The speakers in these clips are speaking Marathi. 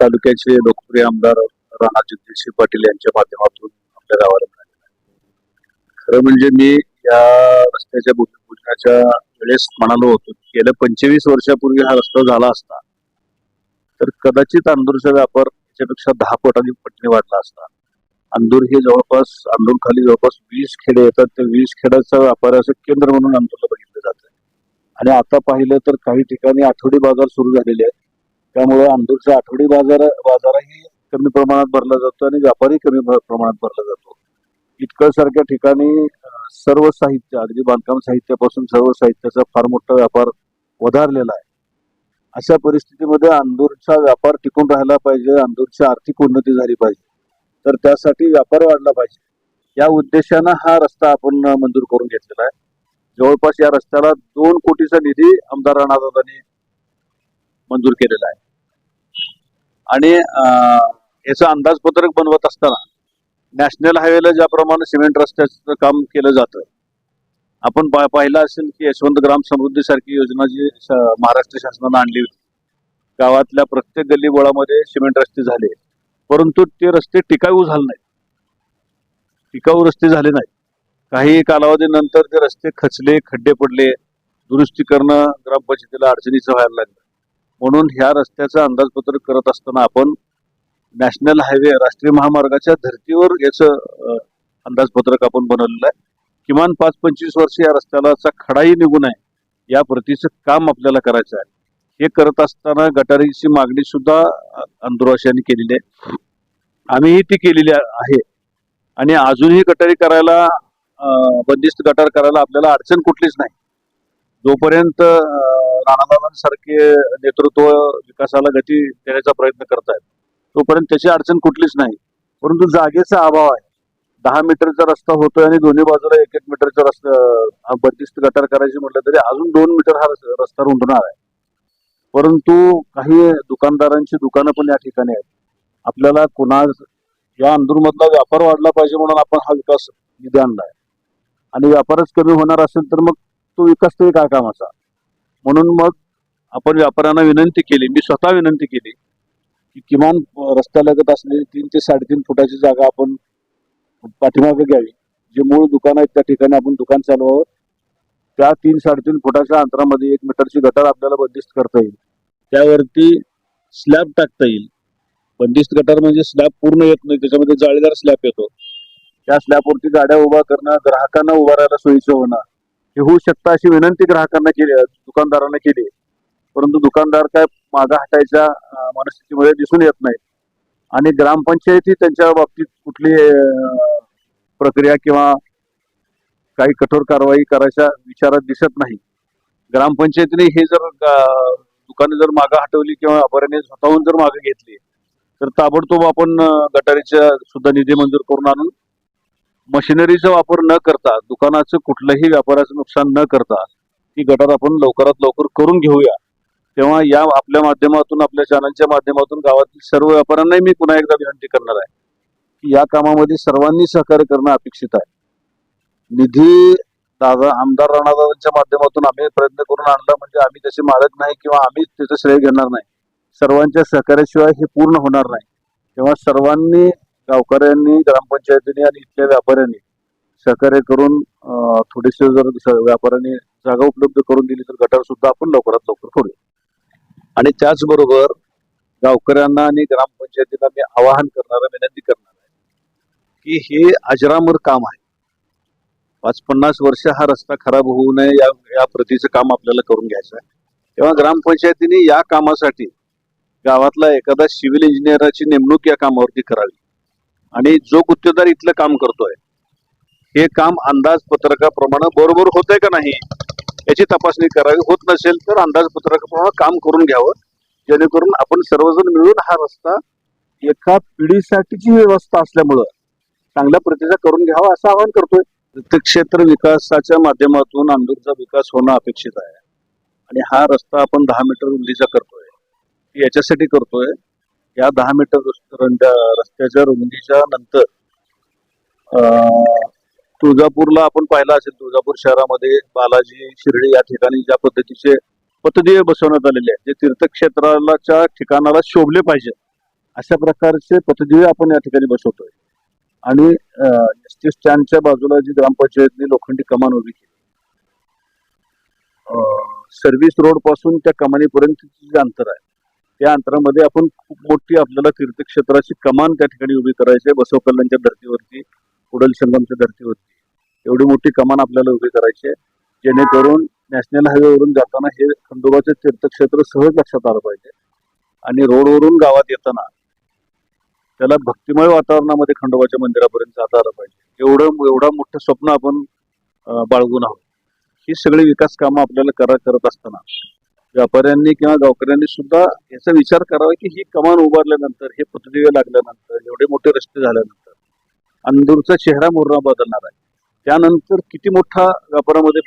तालुक्याचे लोकप्रिय आमदार राणा जगदीशसिंह पाटील यांच्या माध्यमातून आपल्या गावाला मिळालेला आहे खरं म्हणजे मी या रस्त्याच्या भूमिपूजनाच्या वेळेस म्हणालो होतो की गेल्या पंचवीस वर्षापूर्वी हा रस्ता झाला असता तर कदाचित अंदूरचा व्यापार त्याच्यापेक्षा दहा पटांनी पटणी वाढला असता. अंदूर हे जवळपास अंदूर खाली जवळपास वीस खेडे येतात. त्या वीस खेड्याचं व्यापाराचं केंद्र म्हणून अंदूरला बघितलं जातं. आणि आता पाहिलं तर काही ठिकाणी आठवडी बाजार सुरू झालेले आहेत. त्यामुळे अंदूरचा आठवडी बाजार बाजारही कमी प्रमाणात भरला जातो आणि व्यापारी कमी प्रमाणात भरला जातो. इतकं सारख्या ठिकाणी सर्व साहित्य अगदी बांधकाम साहित्यापासून सर्व साहित्याचा फार मोठा व्यापार वधारलेला आहे. अशा परिस्थितीमध्ये अंदूरचा व्यापार टिकून राहिला पाहिजे अंदूरची आर्थिक उन्नती झाली पाहिजे. तर त्यासाठी व्यापार वाढला पाहिजे. या उद्देशानं हा रस्ता आपण मंजूर करून घेतलेला आहे. जवळपास या रस्त्याला दोन कोटीचा निधी आमदार राणादादांनी मंजूर केलेला आहे. आणि याचं अंदाजपत्रक बनवत असताना नॅशनल हायवेला ज्याप्रमाणे सिमेंट रस्त्याचं काम केलं जातं आपण पा- पाहिलं असेल की यशवंत ग्राम समृद्धी सारखी योजना जी श- महाराष्ट्र शासनानं आणली होती. गावातल्या प्रत्येक गल्ली बोळामध्ये सिमेंट रस्ते झाले. परंतु ते रस्ते टिकाऊ झाले नाहीत. टिकाऊ रस्ते झाले नाहीत. काही कालावधीनंतर ते रस्ते खचले खड्डे पडले. दुरुस्ती करणं ग्रामपंचायतीला अडचणीचं व्हायला लागलं. म्हणून ह्या रस्त्याचं अंदाजपत्रक करत असताना आपण नॅशनल हायवे राष्ट्रीय महामार्गाच्या धर्तीवर याचं अंदाजपत्रक आपण बनवलेलं आहे. किमान पाच पंचवीस वर्ष या रस्त्याला खडाही निघू नये या प्रतीचं काम आपल्याला करायचं आहे. हे करत असताना गटारीची मागणी सुद्धा अं, केलेली आहे. आम्हीही ती केलेली आहे. आणि अजूनही गटारी करायला बंदिस्त गटार करायला आपल्याला अडचण कुठलीच नाही. जोपर्यंत राणादादांसारखे नेतृत्व विकासाला गती देण्याचा प्रयत्न करतायत. तोपर्यंत त्याची अडचण कुठलीच नाही. परंतु जागेचा अभाव आहे. दहा मीटरचा रस्ता होतोय आणि दोन्ही बाजूला एक एक मीटरचा रस्ता अं, बंदिस्त गटार करायची म्हटलं तरी अजून दोन मीटर हा रस्ता रुंदणार आहे. परंतु काही दुकानदारांची दुकानं पण या ठिकाणी आहेत. आपल्याला कुणा या अंदूरमधला व्यापार वाढला पाहिजे म्हणून आपण हा विकास निधी आणला आहे आणि व्यापारच कमी होणार असेल तर मग तो विकास तरी काय कामाचा? म्हणून मग आपण व्यापाऱ्यांना विनंती केली मी स्वतः विनंती केली की किमान रस्त्यालगत असलेली तीन ते साडेतीन फुटाची जागा आपण पाठीमागे घ्यावी. जे मूळ दुकान आहेत त्या ठिकाणी आपण दुकान चालवावं. त्या तीन साडेतीन फुटाच्या अंतरामध्ये एक मीटरची गटार आपल्याला बंदिस्त करता येईल. त्यावरती स्लॅब टाकता येईल. बंदिस्त गटार म्हणजे स्लॅब पूर्ण येत नाही त्याच्यामध्ये जाळीदार स्लॅब येतो. त्या स्लॅबवरती गाड्या उभा करणं ग्राहकांना उभा राहायला सोयीचं होणं हे होऊ शकतं अशी विनंती ग्राहकांना केली दुकानदारांना केली परंतु दुकानदार काय मागा हटायच्या मनस्थितीमध्ये दिसून येत नाही आणि ग्रामपंचायती त्यांच्या बाबतीत कुठली प्रक्रिया किंवा काही कठोर कारवाई करायच्या विचारात दिसत नाही. ग्रामपंचायतीने हे जर अं, दुकाने जर मागं हटवली किंवा व्यापाऱ्याने स्वतःहून जर मागे घेतली तर ताबडतोब आपण गटारीच्या सुद्धा निधी मंजूर करून आणून मशिनरीचा वापर न करता दुकानाचं कुठलंही व्यापाराचं नुकसान न करता ती गटार आपण लवकरात लवकर करून घेऊया. तेव्हा या आपल्या माध्यमातून आपल्या चॅनलच्या माध्यमातून गावातील सर्व व्यापाऱ्यांनाही मी पुन्हा एकदा विनंती करणार आहे की या कामामध्ये सर्वांनी सहकार्य करणं अपेक्षित आहे. निधी दादा आमदार राणादादांच्या माध्यमातून आम्ही प्रयत्न करून आणला म्हणजे आम्ही त्याचे मालक नाही किंवा आम्ही त्याचं श्रेय घेणार नाही. सर्वांच्या सहकार्याशिवाय हे पूर्ण होणार नाही. तेव्हा सर्वांनी गावकऱ्यांनी ग्रामपंचायतीने आणि इथल्या व्यापाऱ्यांनी सहकार्य करून थोडेसे जर व्यापाऱ्यांनी जागा उपलब्ध करून दिली तर गटार सुद्धा आपण लवकरात लवकर करूया आणि त्याचबरोबर गावकऱ्यांना आणि ग्रामपंचायतीला मी आवाहन करणार विनंती करणार आहे की हे अजरामर काम आहे. पाच पन्नास वर्ष हा रस्ता खराब होऊ नये या या प्रतीचं काम आपल्याला करून घ्यायचं आहे. तेव्हा ग्रामपंचायतीने या कामासाठी गावातला एखादा सिव्हिल इंजिनियराची नेमणूक या कामावरती करावी. आणि जो गुत्तेदार इथलं काम करतोय हे काम अंदाजपत्रकाप्रमाणे बरोबर होतंय का नाही याची तपासणी करावी. होत नसेल तर अंदाजपत्रकाप्रमाणे काम करून घ्यावं. जेणेकरून आपण सर्वजण मिळून हा रस्ता एका पिढीसाठीची व्यवस्था असल्यामुळं चांगल्या प्रतीचा करून घ्यावा असं आवाहन करतोय. प्रत्येक क्षेत्र विकासाच्या माध्यमातून अंदूरचा विकास होणं अपेक्षित आहे. आणि हा रस्ता आपण दहा मीटर रुंदीचा करतोय. याच्यासाठी करतोय या दहा मीटर रस्त्याच्या रुंदीच्या नंतर अं, तुळजापूरला आपण पाहिला असेल तुळजापूर शहरामध्ये बालाजी शिर्डी या ठिकाणी ज्या पद्धतीचे पथदिवे बसवण्यात आलेले आहेत जे तीर्थक्षेत्राच्या ठिकाणाला शोभले पाहिजे अशा प्रकारचे पथदिवे आपण या ठिकाणी बसवतोय. आणि एस टी स्टँडच्या बाजूला जी ग्रामपंचायतने लोखंडी कमान उभी केली. सर्व्हिस रोडपासून त्या कमानीपर्यंत जे अंतर आहे त्या अंतरामध्ये आपण खूप मोठी आपल्याला तीर्थक्षेत्राची कमान त्या ठिकाणी उभी करायची आहे. बसव कल्याणच्या धर्तीवरती कुडल संगमच्या धर्तीवरती. एवढी मोठी कमान आपल्याला उभी करायची आहे. जेणेकरून नॅशनल हायवेवरून जाताना हे खंडोबाचे तीर्थक्षेत्र सहज लक्षात आलं पाहिजे. आणि रोडवरून गावात येताना त्याला भक्तिमय वातावरणामध्ये खंडोबाच्या मंदिरापर्यंत जाता आलं पाहिजे. एवढं एवढा मोठं स्वप्न आपण बाळगून आहोत. ही सगळी विकास कामं आपल्याला करा करत असताना व्यापाऱ्यांनी किंवा गावकऱ्यांनी सुद्धा याचा विचार करावा की ही कमान उभारल्यानंतर हे पथदिवे लागल्यानंतर एवढे मोठे रस्ते झाल्यानंतर अंदूरचा चेहरा मोहरा बदलणार आहे. त्यानंतर किती मोठा व्यापारामध्ये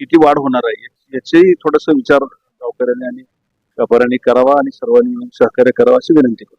किती वाढ होणार आहे याचेही थोडासा विचार गावकऱ्यांनी आणि व्यापाऱ्यांनी करावा आणि सर्वांनी सहकार्य करावा अशी विनंती करतो.